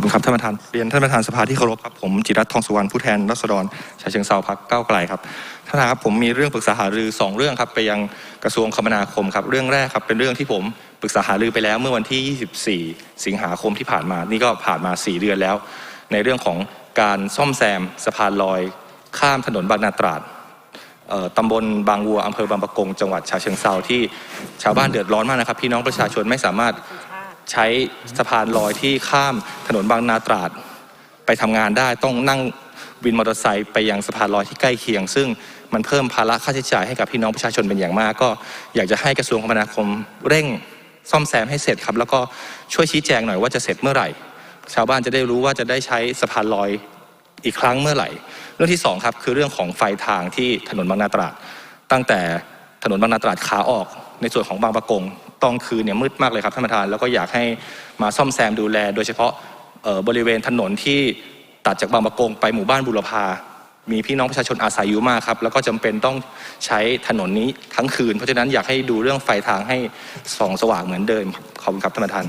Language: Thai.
อบคุณครับท่านประธานเรียนท่านประธานสภาที่เคารพครับผมจิรัตน์ทองสุวรรณผู้แทนรัษฎรชายเชิงเซาพักเก้าวไกลครับท่านประธานครับผมมีเรื่องปรึกษาหารือสองเรื่องครับไปยังกระทรวงคมนาคมครับเรื่องแรกครับเป็นเรื่องที่ผมปรึกษาหารือไปแล้วเมื่อวันที่ 24 สิงหาคมที่ผ่านมา นี่ก็ผ่านมา 4 เดือนแล้ว ในเรื่องของการซ่อมแซมสะพานลอย ข้ามถนนบางนาตราดตำบลบางวัวอำเภอบางปะกงจังหวัดฉะเชิงเซาที่ชาวบ้านเดือดร้อนมากนะครับ พี่น้องประชาชนไม่สามารถ ใช้สะพานลอยที่ข้ามถนนบางนาตราด ไปทำงานได้ต้องนั่งวินมอเตอร์ไซค์ไปยังสะพานลอยที่ใกล้เคียง ซึ่งมันเพิ่มภาระค่าใช้จ่ายให้กับพี่น้องประชาชนเป็นอย่างมาก ก็อยากจะให้กระทรวงคมนาคมเร่งซ่อมแซมให้เสร็จครับ แล้วก็ช่วยชี้แจงหน่อยว่าจะเสร็จเมื่อไหร่ ชาวบ้านจะได้รู้ว่าจะได้ใช้สะพานลอยอีกครั้งเมื่อไหร่ เรื่องที่สองครับคือเรื่องของไฟทางที่ถนนบางนาตราดตั้งแต่ ถนนบางนาตราดขาออก ในส่วนของบางประกงตอนคืนเนี่ยมืดมากเลยครับท่านประธานแล้วก็อยากให้มาซ่อมแซมดูแล โดยเฉพาะบริเวณถนนที่ตัดจากบางประกงไปหมู่บ้านบุรพามีพี่น้องประชาชนอาศัยอยู่มากครับ แล้วก็จำเป็นต้องใช้ถนนนี้ทั้งคืน เพราะฉะนั้นอยากให้ดูเรื่องไฟทางให้ส่องสว่างเหมือนเดิมขอบคุณครับท่านประธาน